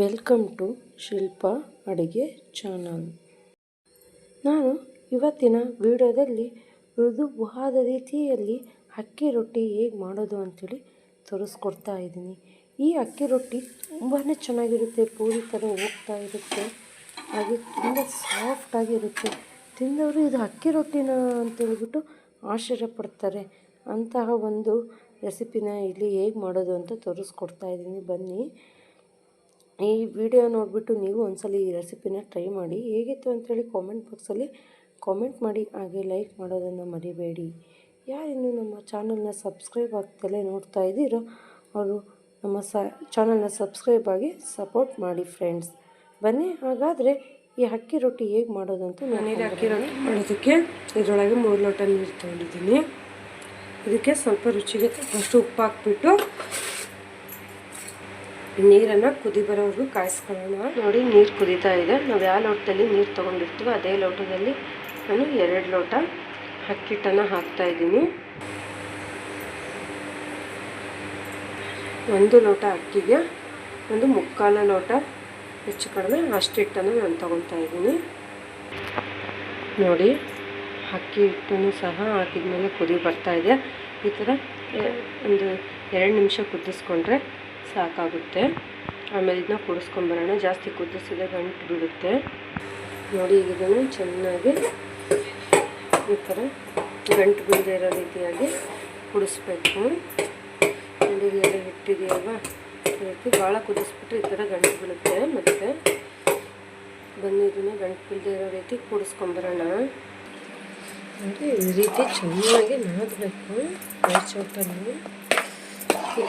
Welcome to ಶಿಲ್ಪ ಅಡುಗೆ channel. ನಾನು ಇವತ್ತಿನ ವಿಡಿಯೋದಲ್ಲಿ ಮೃದುವಾದ ರೀತಿಯಲ್ಲಿ ಅಕ್ಕಿ ರೊಟ್ಟಿ ಹೇಗೆ ಮಾಡೋದು ಅಂಥೇಳಿ ತೋರಿಸ್ಕೊಡ್ತಾ ಇದ್ದೀನಿ. ಈ ಅಕ್ಕಿ ರೊಟ್ಟಿ ತುಂಬಾ ಚೆನ್ನಾಗಿರುತ್ತೆ, ಪೂರಿ ಥರ ಹೋಗ್ತಾ ಇರುತ್ತೆ, ಹಾಗೆ ತುಂಬ ಸಾಫ್ಟಾಗಿರುತ್ತೆ ತಿಂದವರು ಇದು ಅಕ್ಕಿ ರೊಟ್ಟಿನ ಅಂತೇಳ್ಬಿಟ್ಟು ಆಶ್ಚರ್ಯ ಪಡ್ತಾರೆ. ಅಂತಹ ಒಂದು ರೆಸಿಪಿನ ಇಲ್ಲಿ ಹೇಗೆ ಮಾಡೋದು ಅಂತ ತೋರಿಸ್ಕೊಡ್ತಾ ಇದ್ದೀನಿ. ಬನ್ನಿ. ಈ ವಿಡಿಯೋ ನೋಡಿಬಿಟ್ಟು ನೀವು ಒಂದ್ಸಲ ಈ ರೆಸಿಪಿನ ಟ್ರೈ ಮಾಡಿ. ಹೇಗಿತ್ತು ಅಂಥೇಳಿ ಕಾಮೆಂಟ್ ಬಾಕ್ಸಲ್ಲಿ ಕಾಮೆಂಟ್ ಮಾಡಿ. ಹಾಗೆ ಲೈಕ್ ಮಾಡೋದನ್ನು ಮರಿಬೇಡಿ. ಯಾರಿನ್ನೂ ನಮ್ಮ ಚಾನಲ್ನ ಸಬ್ಸ್ಕ್ರೈಬ್ ಆಗ್ತಲೇ ನೋಡ್ತಾ ಇದ್ದೀರೋ ಅವರು ನಮ್ಮ ಸ ಚಾನಲ್ನ ಸಬ್ಸ್ಕ್ರೈಬ್ ಆಗಿ ಸಪೋರ್ಟ್ ಮಾಡಿ ಫ್ರೆಂಡ್ಸ್ ಬನ್ನಿ, ಹಾಗಾದರೆ ಈ ಅಕ್ಕಿ ರೊಟ್ಟಿ ಹೇಗೆ ಮಾಡೋದು ಅಂತ ನಾನೀಗ ಅಕ್ಕಿ ರೊಟ್ಟಿ ಮಾಡೋದಕ್ಕೆ ಇದರೊಳಗೆ ಮೂರು ಲೋಟ ನೀರು ತೊಗೊಂಡಿದ್ದೀನಿ ಇದಕ್ಕೆ ಸ್ವಲ್ಪ ರುಚಿಗೆ ತಕ್ಕಷ್ಟು ಉಪ್ಪು ಹಾಕ್ಬಿಟ್ಟು ನೀರನ್ನು ಕುದಿ ಬರೋವರೆಗೂ ಕಾಯಿಸ್ಕೊಳ್ಳೋಣ. ನೋಡಿ, ನೀರು ಕುದೀತಾ ಇದೆ. ನಾವು ಯಾವ ಲೋಟದಲ್ಲಿ ನೀರು ತೊಗೊಂಡಿರ್ತೀವೋ ಅದೇ ಲೋಟದಲ್ಲಿ ನಾನು ಎರಡು ಲೋಟ ಅಕ್ಕಿಟ್ಟನ್ನು ಹಾಕ್ತಾ ಇದ್ದೀನಿ. ಒಂದು ಲೋಟ ಅಕ್ಕಿಗೆ ಒಂದು ಮುಕ್ಕಾಲ ಲೋಟ ಹೆಚ್ಚು ಕಡಿಮೆ ಅಷ್ಟು ಹಿಟ್ಟನ್ನು ನಾನು ತೊಗೊತಾ ಇದ್ದೀನಿ. ನೋಡಿ, ಅಕ್ಕಿ ಹಿಟ್ಟನ್ನು ಸಹ ಹಾಕಿದ ಮೇಲೆ ಕುದಿ ಬರ್ತಾ ಇದೆ. ಈ ಥರ ಒಂದು ಎರಡು ನಿಮಿಷ ಕುದಿಸ್ಕೊಂಡ್ರೆ ಸಾಕಾಗುತ್ತೆ. ಆಮೇಲೆ ಇದನ್ನ ಕೂಡಿಸ್ಕೊಂಬರೋಣ ಜಾಸ್ತಿ ಕುದಿಸಿದ್ರೆ ಗಂಟು ಬಿಡುತ್ತೆ. ನೋಡಿ, ಈಗ ಇದನ್ನು ಚೆನ್ನಾಗಿ ಈ ಥರ ಗಂಟು ಬೀಳದೇ ಇರೋ ರೀತಿಯಾಗಿ ಕುಡಿಸ್ಬೇಕು. ನೋಡಿ ಎಲ್ಲ ಹಿಟ್ಟಿದೆಯಲ್ವಾ ಈ ರೀತಿ ಭಾಳ ಕುದಿಸ್ಬಿಟ್ಟು ಈ ಥರ ಗಂಟು ಬೀಳುತ್ತೆ ಮತ್ತು ಬನ್ನಿ, ಇದನ್ನು ಗಂಟು ಬೀಳದೇ ಇರೋ ರೀತಿ ಕೂಡಿಸ್ಕೊಂಬರೋಣ ನೋಡಿ, ಈ ರೀತಿ ಚೆನ್ನಾಗಿ ನಾದಬೇಕು. ಚೌಟಲ್ಲಿ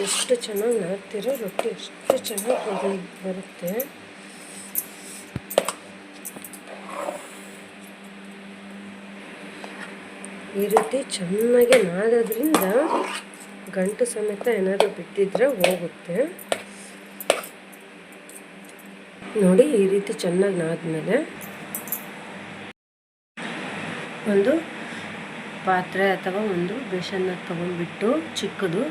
ಎಷ್ಟು ಚೆನ್ನಾಗಿ ನಾದ್ತಿರೋ ರೊಟ್ಟಿ ಎಷ್ಟು ಚೆನ್ನಾಗಿ ಬರು ಬರುತ್ತೆ. ಈ ರೀತಿ ಚೆನ್ನಾಗಿ ನಾದೋದ್ರಿಂದ ಗಂಟು ಸಮೇತ ಏನಾದರೂ ಬಿಟ್ಟಿದ್ರೆ ಹೋಗುತ್ತೆ. ನೋಡಿ ಈ ರೀತಿ ಚೆನ್ನಾಗಿ ನಾದ್ಮೇಲೆ. ಒಂದು ಪಾತ್ರೆ ಅಥವಾ ಒಂದು ಬೇಸನ್ನ ತೊಗೊಂಡ್ಬಿಟ್ಟು ಚಿಕ್ಕದು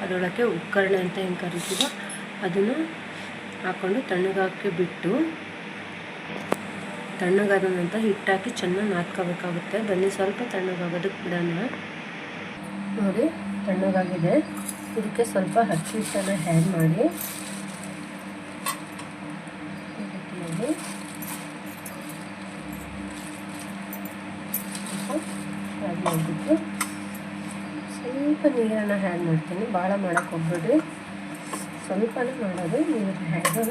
ಅದರೊಳಗೆ ಉಕ್ಕರಣೆ ಅಂತ ಹೆಂಗೆ ಕರಿತೀವೋ ಅದನ್ನು ಹಾಕ್ಕೊಂಡು ತಣ್ಣಗಾಕಿ ಬಿಟ್ಟು ತಣ್ಣಗಾದ ನಂತರ ಹಿಟ್ಟಾಕಿ ಚೆನ್ನಾಗಿ ನಾದ್ಕೋಬೇಕಾಗುತ್ತೆ. ಬನ್ನಿ, ಸ್ವಲ್ಪ ತಣ್ಣಗಾಗೋದಕ್ಕೆ ಬಿಡೋಣ. ನೋಡಿ, ತಣ್ಣಗಾಗಿದೆ. ಇದಕ್ಕೆ ಸ್ವಲ್ಪ ಹಚ್ಚಿ ಹಿಟ್ಟನ್ನು ಹ್ಯಾಡ್ ಮಾಡಿ ಈ ರೀತಿಯಾಗಿ ಆ್ಯಡ್ ಮಾಡಿಬಿಟ್ಟು ಸ್ವಲ್ಪ ನೀರನ್ನು ಹ್ಯಾಡ್ ಮಾಡ್ತೀನಿ. ಭಾಳ ಮಾಡೋಕ್ಕೆ ಹೋಗ್ಬೇಡ್ರಿ. ಸ್ವಲ್ಪನೇ ಮಾಡೋದು ನೀರು ಹ್ಯಾಡು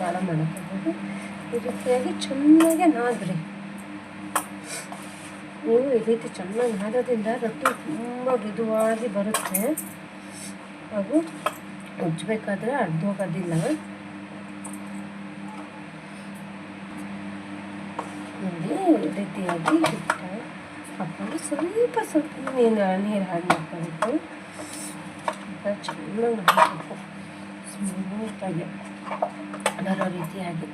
ಭಾಳ ಮಾಡೋಕ್ಕೆ ಹೋಗ್ಬೇಡ್ರಿ. ಈ ರೀತಿಯಾಗಿ ಚೆನ್ನಾಗೆ ನಾದ್ರಿ. ನೀವು ಈ ರೀತಿ ಚೆನ್ನಾಗಿ ನಾದೋದ್ರಿಂದ ರೊಟ್ಟಿ ತುಂಬ ಮೃದುವಾಗಿ ಬರುತ್ತೆ. ಹಾಗೂ ಉಜ್ಜಬೇಕಾದ್ರೆ ಅರ್ಧೋಗೋದಿಲ್ಲ ನೋಡಿ ರೀತಿಯಾಗಿ ಹಿಟ್ಟು ಹಾಕ್ಕೊಂಡು ಸ್ವಲ್ಪ ಸ್ವಲ್ಪ ನೀರು ನೀರು ಹಾಕಿ ಮಾಡ್ಕೋಬೇಕು ಚೆನ್ನಾಗಿ ಮಾಡಬೇಕು ಸ್ಮೂತಾಗಿ ಬರೋ ರೀತಿಯಾಗಿ.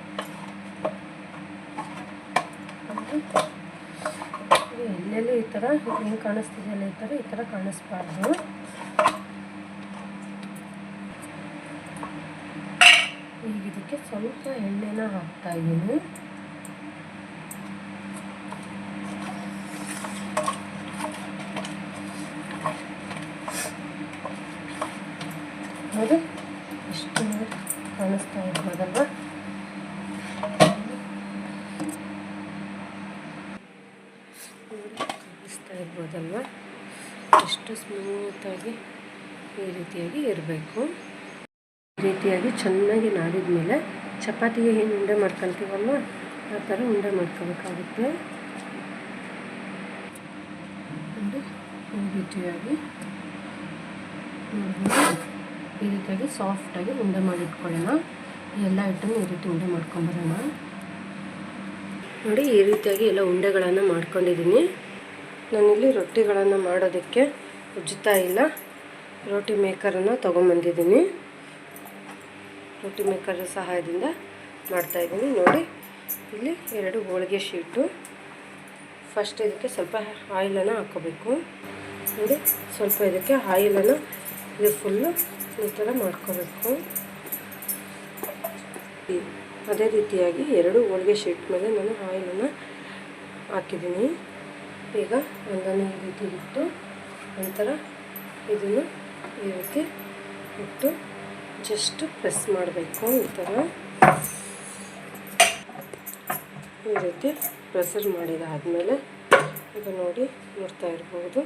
ಎಲ್ಲೆಲ್ಲೂ ಈ ಥರ ಹೆಂಗೆ ಕಾಣಿಸ್ತಿದೆಯಲ್ಲ ಈ ಥರ ಈ ಥರ ಕಾಣಿಸ್ಬಾರ್ದು. ಈಗ ಇದಕ್ಕೆ ಸ್ವಲ್ಪ ಎಣ್ಣೆನ ಹಾಕ್ತಾ ಇದ್ದೀನಿ ನೋಡಿ ಎಷ್ಟು ಕಾಣಿಸ್ತಾ ಇರ್ಬೋದಲ್ವ ಕಾಣಿಸ್ತಾ ಇರ್ಬೋದಲ್ವ ಎಷ್ಟು ಸ್ಮೂತಾಗಿ ಈ ರೀತಿಯಾಗಿ ಇರಬೇಕು. ಈ ರೀತಿಯಾಗಿ ಚೆನ್ನಾಗಿ ನಾದಿದ ಮೇಲೆ ಚಪಾತಿಗೆ ಏನು ಉಂಡೆ ಮಾಡ್ಕೊಳ್ತೀವಲ್ವ? ಆ ಥರ ಉಂಡೆ ಮಾಡ್ಕೋಬೇಕಾಗುತ್ತೆ ಈ ರೀತಿಯಾಗಿ. ಈ ರೀತಿಯಾಗಿ ಸಾಫ್ಟಾಗಿ ಉಂಡೆ ಮಾಡಿಟ್ಕೊಳ್ಳೋಣ. ಎಲ್ಲ ಹಿಟ್ಟನ್ನು ಈ ರೀತಿ ಉಂಡೆ ಮಾಡ್ಕೊಂಬರೋಣ. ನೋಡಿ, ಈ ರೀತಿಯಾಗಿ ಎಲ್ಲ ಉಂಡೆಗಳನ್ನು ಮಾಡ್ಕೊಂಡಿದ್ದೀನಿ. ನಾನಿಲ್ಲಿ ರೊಟ್ಟಿಗಳನ್ನು ಮಾಡೋದಕ್ಕೆ ಉಜ್ಜುತ್ತಾ ಇಲ್ಲ. ರೋಟಿ ಮೇಕರನ್ನು ತೊಗೊಂಬಂದಿದ್ದೀನಿ. ರೊಟ್ಟಿ ಮೇಕರ್ ಸಹಾಯದಿಂದ ಮಾಡ್ತಾಯಿದ್ದೀನಿ ನೋಡಿ, ಇಲ್ಲಿ ಎರಡು ಹೋಳಿಗೆ ಶೀಟು. ಫಸ್ಟ್ ಇದಕ್ಕೆ ಸ್ವಲ್ಪ ಆಯಿಲನ್ನು ಹಾಕ್ಕೋಬೇಕು. ನೋಡಿ, ಸ್ವಲ್ಪ ಇದಕ್ಕೆ ಆಯಿಲನ್ನು ಇದು ಫುಲ್ಲು ಈ ಥರ ಮಾಡ್ಕೋಬೇಕು. ಅದೇ ರೀತಿಯಾಗಿ ಎರಡು ಹೋಳಿಗೆ ಶೀಟ್ ಮೇಲೆ ನಾನು ಆಯಿಲನ್ನು ಹಾಕಿದ್ದೀನಿ. ಈಗ ಒಂದನ್ನು ಈ ರೀತಿ ಇಟ್ಟು ನಂತರ ಇದನ್ನು ಈ ರೀತಿ ಇಟ್ಟು ಜಸ್ಟ್ ಪ್ರೆಸ್ ಮಾಡಬೇಕು ಈ ಥರ. ಈ ರೀತಿ ಪ್ರೆಸರ್ ಮಾಡಿದಾದಮೇಲೆ ಈಗ ನೋಡಿ ನೋಡ್ತಾ ಇರ್ಬೋದು.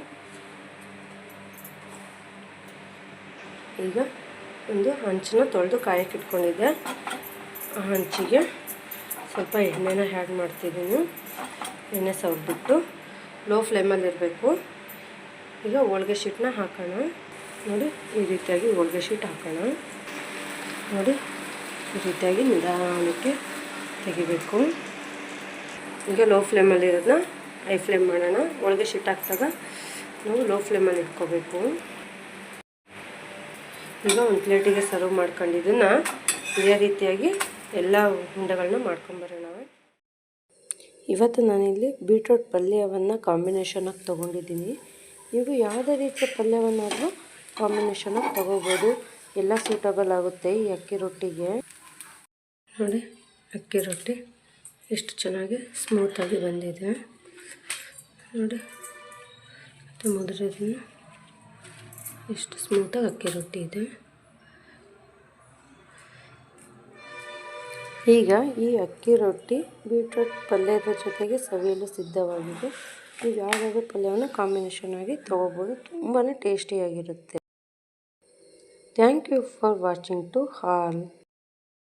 ಈಗ ಒಂದು ಹಂಚನ್ನ ತೊಳೆದು ಕಾಯಕ್ಕೆ ಇಟ್ಕೊಂಡಿದ್ದೆ ಆ ಹಂಚಿಗೆ ಸ್ವಲ್ಪ ಎಣ್ಣೆನ ಹ್ಯಾಡ್ ಮಾಡ್ತಿದ್ದೀನಿ. ಎಣ್ಣೆ ಸವರ್ಬಿಟ್ಟು ಲೋ ಫ್ಲೇಮಲ್ಲಿ ಇರಬೇಕು. ಈಗ ಹೋಳ್ಗೆ ಶೀಟ್ನ ಹಾಕೋಣ. ನೋಡಿ, ಈ ರೀತಿಯಾಗಿ ಹೋಳ್ಗೆ ಶೀಟ್ ಹಾಕೋಣ. ನೋಡಿ, ಈ ರೀತಿಯಾಗಿ ನಿಧಾನಕ್ಕೆ ತೆಗಿಬೇಕು. ಈಗ ಲೋ ಫ್ಲೇಮಲ್ಲಿರೋದನ್ನ ಹೈ ಫ್ಲೇಮ್ ಮಾಡೋಣ. ಹೋಳ್ಗೆ ಶೀಟ್ ಹಾಕಿದಾಗ ನಾವು ಲೋ ಫ್ಲೇಮಲ್ಲಿ ಇಟ್ಕೋಬೇಕು. ಈಗ ಒಂದು ಪ್ಲೇಟಿಗೆ ಸರ್ವ್ ಮಾಡ್ಕೊಂಡಿದ್ದನ್ನು ಇದೇ ರೀತಿಯಾಗಿ ಎಲ್ಲ ಉಂಡೆಗಳನ್ನ ಮಾಡ್ಕೊಂಬರೋಣ. ಇವತ್ತು ನಾನಿಲ್ಲಿ ಬೀಟ್ರೋಟ್ ಪಲ್ಯವನ್ನು ಕಾಂಬಿನೇಷನಾಗಿ ತೊಗೊಂಡಿದ್ದೀನಿ. ನೀವು ಯಾವುದೇ ರೀತಿಯ ಪಲ್ಯವನ್ನಾದರೂ ಕಾಂಬಿನೇಷನಾಗಿ ತೊಗೋಬೋದು. ಎಲ್ಲ ಸೂಟಬಲ್ ಆಗುತ್ತೆ ಈ ಅಕ್ಕಿ ರೊಟ್ಟಿಗೆ. ನೋಡಿ, ಅಕ್ಕಿ ರೊಟ್ಟಿ ಎಷ್ಟು ಚೆನ್ನಾಗಿ ಸ್ಮೂತಾಗಿ ಬಂದಿದೆ. ನೋಡಿ ಮತ್ತು ಮೊದಲದನ್ನು ಎಷ್ಟು ಸ್ಮೂತಾಗಿ ಅಕ್ಕಿ ರೊಟ್ಟಿ ಇದೆ. ಈಗ ಈ ಅಕ್ಕಿ ರೊಟ್ಟಿ ಬೀಟ್ರೂಟ್ ಪಲ್ಯದ ಜೊತೆಗೆ ಸವಿಯಲು ಸಿದ್ಧವಾಗಿದೆ. ನೀವು ಯಾವುದಾದ್ರೂ ಪಲ್ಯವನ್ನು ಕಾಂಬಿನೇಷನ್ ಆಗಿ ತೊಗೋಬೋದು. ತುಂಬಾ ಟೇಸ್ಟಿಯಾಗಿರುತ್ತೆ thank you for watching to hall